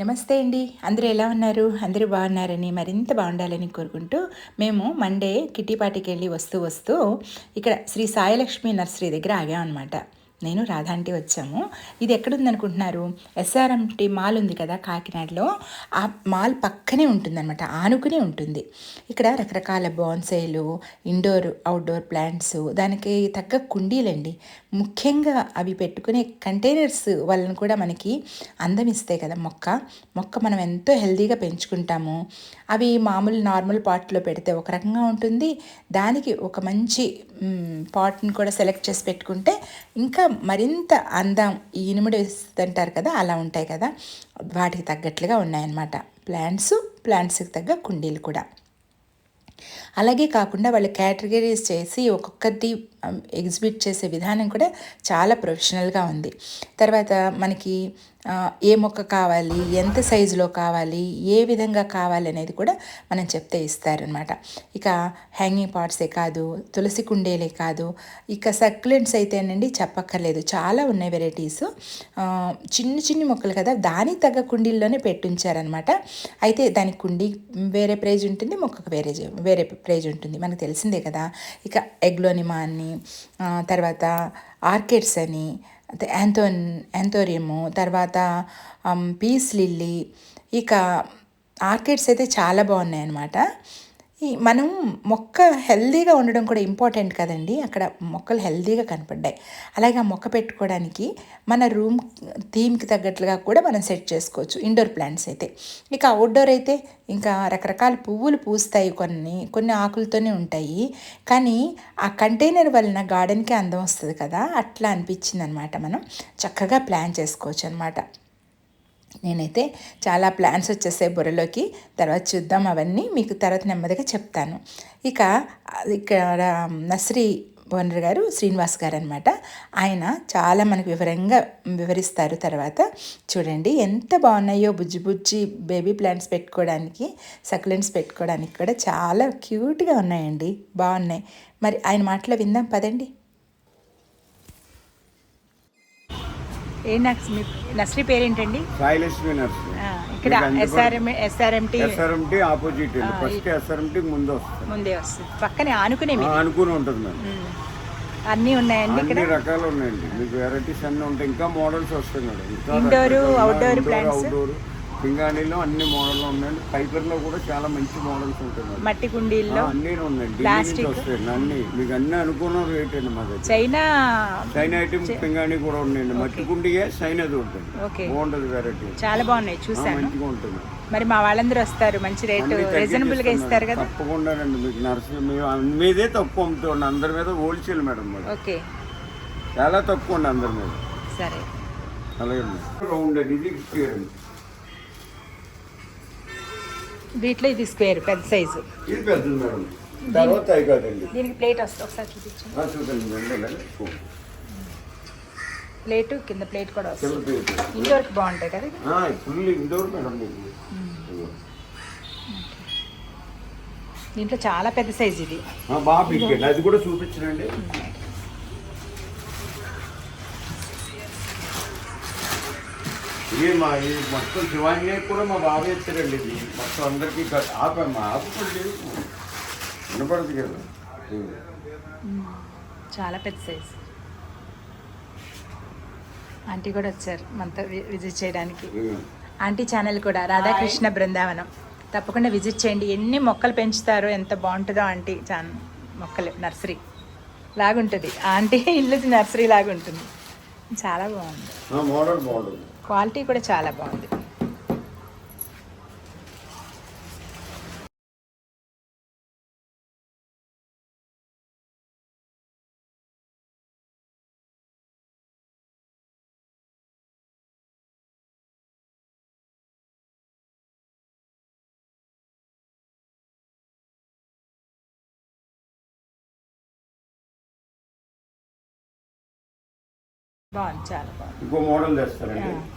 నమస్తే అండి. అందరూ ఎలా ఉన్నారు? అందరూ బాగున్నారని మరింత బాగుండాలని కోరుకుంటూ మేము మండే కిట్టిపాటికి వెళ్ళి వస్తూ వస్తూ ఇక్కడ శ్రీ సాయిలక్ష్మి నర్సరీ దగ్గర ఆగామన్నమాట. నేను రాధాంటి వచ్చాము. ఇది ఎక్కడుంది అనుకుంటున్నారు ఎస్ఆర్ఎంటి మాల్ ఉంది కదా కాకినాడలో. ఆ మాల్ పక్కనే ఉంటుందన్నమాట. ఆనుకునే ఉంటుంది. ఇక్కడ రకరకాల బాన్సైలు ఇండోర్ అవుట్డోర్ ప్లాంట్స్ దానికి తగ్గ కుండీలండి. ముఖ్యంగా అవి పెట్టుకునే కంటైనర్స్ వలన కూడా మనకి అందం ఇస్తాయి కదా మొక్క. మొక్క మనం ఎంతో హెల్దీగా పెంచుకుంటాము. అవి మామూలు నార్మల్ పాట్లో పెడితే ఒక రకంగా ఉంటుంది. దానికి ఒక మంచి పాట్ని కూడా సెలెక్ట్ చేసి పెట్టుకుంటే ఇంకా మరింత అందం ఈ ఇనుముడు అంటారు కదా అలా ఉంటాయి కదా. వాటికి తగ్గట్లుగా ఉన్నాయన్నమాట. ప్లాంట్స్ ప్లాంట్స్కి తగ్గ కుండీలు కూడా. అలాగే కాకుండా వాళ్ళు కేటగిరీస్ చేసి ఒక్కొక్కటి ఎగ్జిబిట్ చేసే విధానం కూడా చాలా ప్రొఫెషనల్గా ఉంది. తర్వాత మనకి ఏ మొక్క కావాలి ఎంత సైజులో కావాలి ఏ విధంగా కావాలి అనేది కూడా మనం చెప్తే ఇస్తారనమాట ఇక హ్యాంగింగ్ పాట్సే కాదు తులసి కుండేలే కాదు ఇక సక్లెంట్స్ అయితేనండి చెప్పక్కర్లేదు. చాలా ఉన్నాయి వెరైటీస్ చిన్ని చిన్ని మొక్కలు కదా దానికి తగ్గ కుండీల్లోనే పెట్టించారనమాట అయితే దాని కుండీ వేరే ప్రైజ్ ఉంటుంది మొక్కకు వేరే వేరే ప్రైజ్ ఉంటుంది. మనకు తెలిసిందే కదా. ఇక ఎగ్లోనిమా అని తర్వాత ఆర్కిడ్స్ అని యాంథోన్ యాంథోరియము తర్వాత పీస్ లిల్లీ ఇక ఆర్కిడ్స్ అయితే చాలా బాగున్నాయి అన్నమాట మనం మొక్క హెల్దీగా ఉండడం కూడా ఇంపార్టెంట్ కదండి. అక్కడ మొక్కలు హెల్దీగా కనపడ్డాయి. అలాగే ఆ మొక్క పెట్టుకోవడానికి మన రూమ్ థీమ్కి తగ్గట్లుగా కూడా మనం సెట్ చేసుకోవచ్చు. ఇండోర్ ప్లాంట్స్ అయితే. ఇక అవుట్డోర్ అయితే ఇంకా రకరకాల పువ్వులు పూస్తాయి కొన్ని కొన్ని ఆకులతోనే ఉంటాయి. కానీ ఆ కంటైనర్ వలన గార్డెన్కి అందం వస్తుంది కదా. అట్లా అనిపించింది అనమాట మనం. చక్కగా ప్లాన్ చేసుకోవచ్చు అనమాట నేనైతే చాలా ప్లాన్స్ వచ్చేసాయి బుర్రలోకి. తర్వాత చూద్దాం అవన్నీ. మీకు తర్వాత నెమ్మదిగా చెప్తాను. ఇక ఇక్కడ నర్సరీ ఓనర్ గారు శ్రీనివాస్ గారు అనమాట ఆయన చాలా మనకు వివరంగా వివరిస్తారు తర్వాత. చూడండి ఎంత బాగున్నాయో బుజ్జి బుజ్జి బేబీ ప్లాంట్స్ పెట్టుకోవడానికి సక్లెంట్స్ పెట్టుకోవడానికి కూడా చాలా క్యూట్గా ఉన్నాయండి. బాగున్నాయి. మరి ఆయన మాటలో విందాం పదండి. ఏ మీ నర్సరీ పేరేంటండి? సాయిలక్ష్మి నర్సరీ ఇక్కడ SRM SRMT SRMT opposite first SRMT ముందు వస్తుంది. ముందే వస్తుంది. పక్కనే ఆనుకునే ఆ, అనుకుని ఉంటుంది మేడం. అన్నీ ఉన్నాయండి ఇక్కడ? రకాలు ఉన్నాయండి. మీకు వెరైటీస్ అన్ని ఉంటాయి ఇంకా మోడల్స్ వస్తాయి మేడం. ఇంకా Indoor, రకరకాల పింగాణిలో అన్ని మోడల్ ఉన్నాయండి ఫైబర్లో కూడా చాలా మంచి మోడల్స్ ఉంటాయి మేడం మట్టి కుండీల్లో అన్నీ ఉన్నాయండి నుంచి వస్తాయండి అన్ని. మీకు అన్ని అనుకున్న రేట్ అండి మా దగ్గర. చైనా సైన్ ఐటమ్ పింగాణి కూడా ఉన్నాయండి. మట్టి కుండియే సైన్ అది ఉంటుంది. ఓకే. బాగుంటుంది వెరైటీ చాలా బాగున్నాయి. చూసాను మంచిగా ఉంటుంది. మరి మా వాళ్ళందరూ వస్తారు. మంచి రేటు రీజనబుల్గా ఇస్తారు కదా? తప్పకుండానండి మీకు నర్సరీ మీదే తక్కువ అమ్ముతాండి అందరి మీద హోల్సేల్ మేడం మరి ఓకే. చాలా తక్కువ అండి అందరి మీద. సరే. అలాగే రౌండ్ అండి ఇది వీటిలో ఇది స్క్వేర్ పెద్ద సైజు. ఇది పెద్దది మేడం. తర్వాత అవి కాదండి దీనికి ప్లేట్ వస్తుంది ఒకసారి చూపించండి. చూడండి ప్లేట్ కింద ప్లేట్ కూడా వస్తుంది. ఇండోర్కి బాగుంటాయి కదా? Full indoor madam. దీంట్లో చాలా పెద్ద సైజు ఇది. బాగా అది కూడా చూపించనండి. ఇది మా ఇది మొత్తం శివాంజీ కూడా మా బాబు ఇచ్చారండి. ఇది మొత్తం అందరికీ ఆపమ్మా ఆపుకోండి వినపడదు కదా. చాలా పెద్ద సైజు. ఆంటీ కూడా వచ్చారు మనతో విజిట్ చేయడానికి. ఆంటీ ఛానల్ కూడా రాధాకృష్ణ బృందావనం. తప్పకుండా విజిట్ చేయండి. ఎన్ని మొక్కలు పెంచుతారో ఎంత బాగుంటుందో ఆంటీ ఛానల్ మొక్కలు నర్సరీ. లాగుంటుంది. ఆంటీ ఇల్లు నర్సరీ లాగుంటుంది. చాలా బాగుంది. ఆ, మోడల్ బాగుంటుంది. క్వాలిటీ కూడా చాలా బాగుంది. బాగుంది చాలా బాగుంది. ఇంకో మోడల్ తెస్తారండి ఆ. ఇదిగోండి మేడం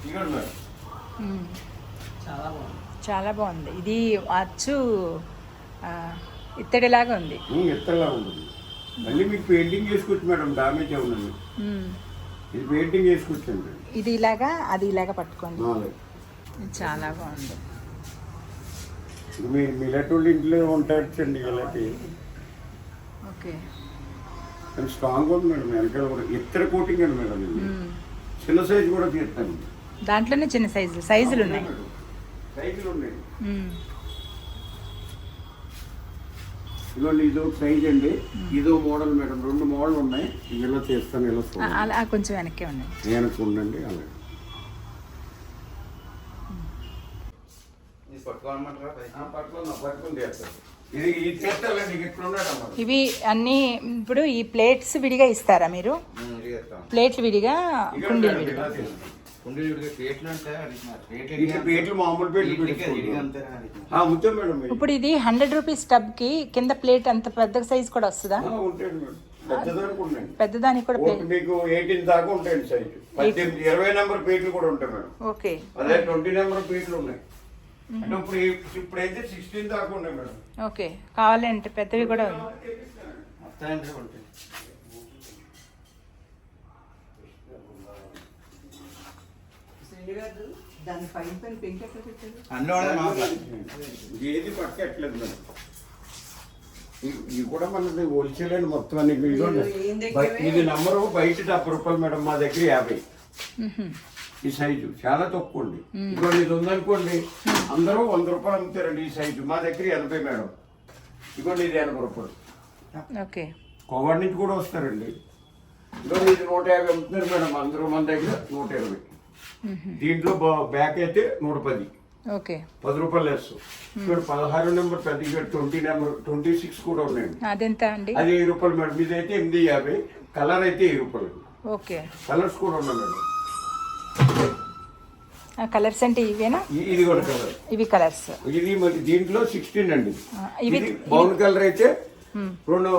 మ్మ్. చాలా బాగుంది. ఇది అచ్చు ఇత్తడిలాగా ఉంది. ఎత్తలా ఉంటుంది మళ్ళీ మీకు పెయింటింగ్ చేసుకోవచ్చు మేడం డామేజ్ అవునండి. ఇది పెయింటింగ్ చేసుకోవచ్చండి ఇది ఇలాగా అది ఇలాగా పట్టుకోండి. చాలా బాగుంది. ఇది మీ మిలటోళ్ళు ఇంట్లో ఉంటాడండి ఇలాంటి. ఓకే. స్ట్రాంగ్ ఉంది మేడం వెనకాల కూడా. ఇతర కోటింగ్ అండి మేడం. చిన్న సైజు కూడా తీస్తాను. దాంట్లోనే చిన్న సైజులు సైజులు ఉన్నాయి. సైజులు ఉన్నాయి మ్మ్. ఇదిగోండి ఇదో సైజ్ అండి. ఇదో మోడల్ మేడం. రెండు మోడల్ ఉన్నాయి. ఇలా చేస్తాను ఇలా అలా కొంచెం వెనక్కే వెనక్కి ఉండండి అలాగే. ఇవి అన్నీ ఇప్పుడు ఈ ప్లేట్స్ విడిగా ఇస్తారా మీరు? ప్లేట్లు విడిగా కుండీలు విడిగా. ప్లేట్లు ప్లేట్లు ప్లేట్లు మామూలు ప్లేట్లు పెట్టుకుంటాం. ఆ, ఉంటాయి మేడం ఇవి. ఇప్పుడు ఇది హండ్రెడ్ రూపీస్ టబ్కి కింద ప్లేట్ అంత పెద్ద సైజ్ కూడా వస్తుందా? ఆ, ఉంటాయండి మేడం. పెద్దదానికి కూడా మీకు ఎయిటీన్ దాకా ఉంటాయండి సైజు పద్దెనిమిది ఇరవై నెంబర్ పీట్లు కూడా ఉంటాయి మేడం. ఓకే. అదే ట్వంటీ నెంబర్ పీట్లు ఉన్నాయి. అంటే ఇప్పుడు ఈ- ఇప్పుడైతే సిక్స్టీన్ దాకా ఉన్నాయి మేడం. ఓకే. కావాలంటే పెద్దవి కూడా ఉంది మొత్తం ఉంటాయి. దాని పైన పైన పెంకి పెట్టారు? అన్నీ పక్కట్లేదు మేడం ఇవి కూడా మనది హోల్సేల్ అండి మొత్తం అన్ని ఇది నంబరు బయట డెబ్బై రూపాయలు మేడం మా దగ్గర యాభై. ఈ సైజు చాలా తక్కువ అండి. ఇదిగోండి ఇది ఉందనుకోండి అందరూ వంద రూపాయలు అమ్ముతారండి ఈ సైజు మా దగ్గర ఎనభై మేడం. ఇదిగోండి ఇది ఎనభై రూపాయలు. ఓకే. కోవాడి నుంచి కూడా వస్తారండి. ఇదిగోండి ఇది నూట యాభై అమ్ముతున్నారు మేడం అందరూ మన దగ్గర నూట ఇరవై. దీంట్లో బ్యాక్ అయితే నూట పది. ఓకే. పది రూపాయలు లెస్ ఇక్కడ పదహారు నెంబర్ పెద్ద ట్వంటీ నెంబర్ ట్వంటీ సిక్స్ కూడా ఉన్నాయండి. అదెంత అండి? అది వెయ్యి రూపాయలు మేడం. ఇది అయితే ఎనిమిది యాభై. కలర్ అయితే వెయ్యి రూపాయలు. ఓకే. కలర్స్ కూడా ఉన్నాయి మేడం. కలర్స్ అంటే ఇవేనా? ఇది కూడా కలర్ ఇవి కలర్స్ ఇది మరి దీంట్లో సిక్స్టీన్ అండి. ఇది బౌన్ కలర్ అయితే రెండు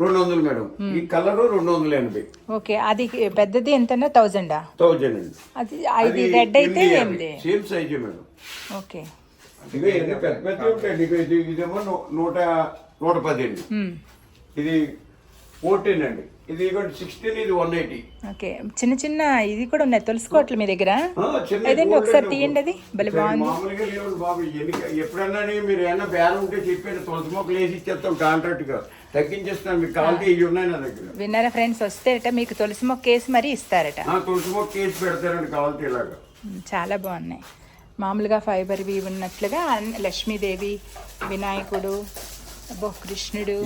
రెండు వందలు మేడం. ఈ కలర్ రెండు వందల ఎనభై ఓకే అది పెద్దది ఎంతన్నా? థౌజండా? థౌజండ్ అండి. అది ఇది రెడ్ అయితే ఎనిమిది సేమ్ సైజే మేడం. ఓకే. ఇవి ఎన్ని పెద్ద పెద్ద ఉంటాయండి. ఇదేమో నూట నూట పది అండి. ఇది ఫోర్టీన్ అండి. ఇది సిక్స్టీన్ ఇది వన్ ఎయిటీ ఓకే చిన్న చిన్న ఇది కూడా ఉన్నాయి తులసి కోట్లు మీ దగ్గర? అదండి ఒకసారి తీయండి అది? భలే బాగుంది. మామూలుగా లేవు బాబు ఎప్పుడన్నా మీరు ఏమన్నా బేరం ఉంటే చెప్పాను తులసి మొక్కలు వేసి ఇచ్చేస్తాం కాంట్రాక్ట్గా తగ్గించేస్తాను మీకు కావాలంటే ఇవి ఉన్నాయి నా దగ్గర. విన్నారా ఫ్రెండ్స్ వస్తేట మీకు తులసి మొక్క వేసి మరీ ఇస్తారట. తులసి మొక్క వేసి పెడతారండి కావాలంటే ఇలాగా. చాలా బాగున్నాయి. మామూలుగా ఫైబర్ ఇవి ఉన్నట్లుగా లక్ష్మీదేవి వినాయకుడు కృష్ణుడు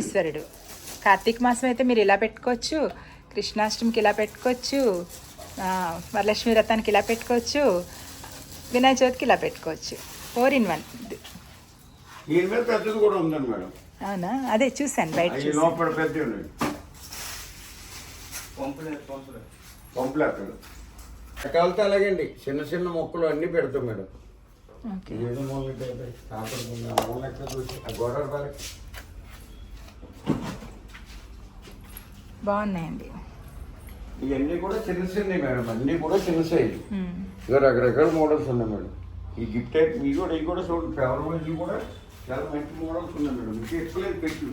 ఈశ్వరుడు. కార్తీక మాసం అయితే మీరు ఇలా పెట్టుకోవచ్చు కృష్ణాష్టమికి ఇలా పెట్టుకోవచ్చు వరలక్ష్మి వ్రతానికి ఇలా పెట్టుకోవచ్చు వినాయక చవితికి ఇలా పెట్టుకోవచ్చు. Four in one. అవునా? అదే బయట చూసాను అక్కడ. రకాలతో అలాగండి. చిన్న చిన్న మొక్కలు అన్ని పెడతాం మేడం. కాపాడుకుంది మూల ఎక్కడ చూసి ఆ గోడల పైన బాగున్నాయండి. ఇవన్నీ కూడా చిన్న చిన్నవి మేడం అన్నీ కూడా చిన్న సైజు ఇక రకరకాల మోడల్స్ ఉన్నాయి మేడం. ఈ గిఫ్ట్ టైప్ ఇవి కూడా ఇవి కూడా చూడండి వైజ్ కూడా చాలా మంచి మోడల్స్ ఉన్నాయి మేడం. మీకు ఎక్స్ప్లెయిన్ పెట్టి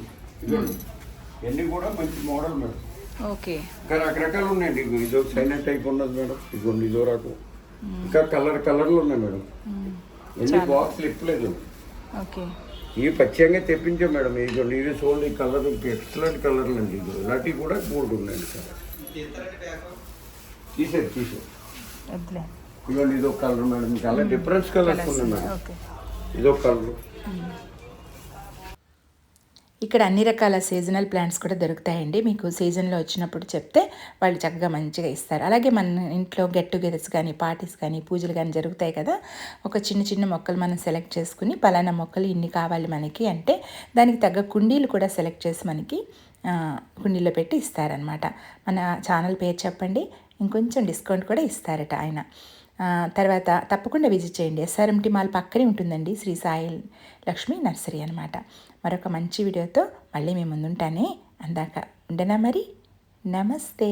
ఇవన్నీ కూడా మంచి మోడల్ మేడం. ఓకే. ఇంకా రకరకాలు ఉన్నాయండి. ఇదో సైనట్ టైప్ ఉన్నది మేడం. ఇదిగోండి ఇదో రకం. ఇంకా కలర్ కలర్లు ఉన్నాయి మేడం. ఎన్ని బాక్స్ ఇప్పలేదు ఓకే. ఇవి పచ్చంగా తెప్పించాం మేడం. ఇదిగోండి ఇది చూడండి ఈ కలర్ ఎక్సలెంట్ కలర్లు అండి ఇది ఇలాంటివి కూడా మూడు ఉన్నాయండి సార్. తీసేది తీసేది ఇదిగోండి ఇదో colour madam. Colour difference colours ఉన్నాయి మేడం. ఇదో కలర్ ఇక్కడ అన్ని రకాల సీజనల్ ప్లాంట్స్ కూడా దొరుకుతాయండి. మీకు సీజన్లో వచ్చినప్పుడు చెప్తే వాళ్ళు చక్కగా మంచిగా ఇస్తారు. అలాగే మన ఇంట్లో గెట్ టుగెదర్స్ కానీ పార్టీస్ కానీ పూజలు కానీ జరుగుతాయి కదా. ఒక చిన్న చిన్న మొక్కలు మనం సెలెక్ట్ చేసుకుని పలానా మొక్కలు ఇన్ని కావాలి మనకి అంటే దానికి తగ్గ కుండీలు కూడా సెలెక్ట్ చేసి మనకి కుండీలో పెట్టి ఇస్తారనమాట మన ఛానల్ పేరు చెప్పండి. ఇంకొంచెం డిస్కౌంట్ కూడా ఇస్తారట ఆయన. తర్వాత తప్పకుండా విజిట్ చేయండి. ఎస్ఆర్ఎంటీ మాల్ పక్కనే ఉంటుందండి. శ్రీ సాయి లక్ష్మి నర్సరీ అనమాట మరొక మంచి వీడియోతో మళ్ళీ మేము ముందుంటానే. అందాక ఉండనా మరి? నమస్తే.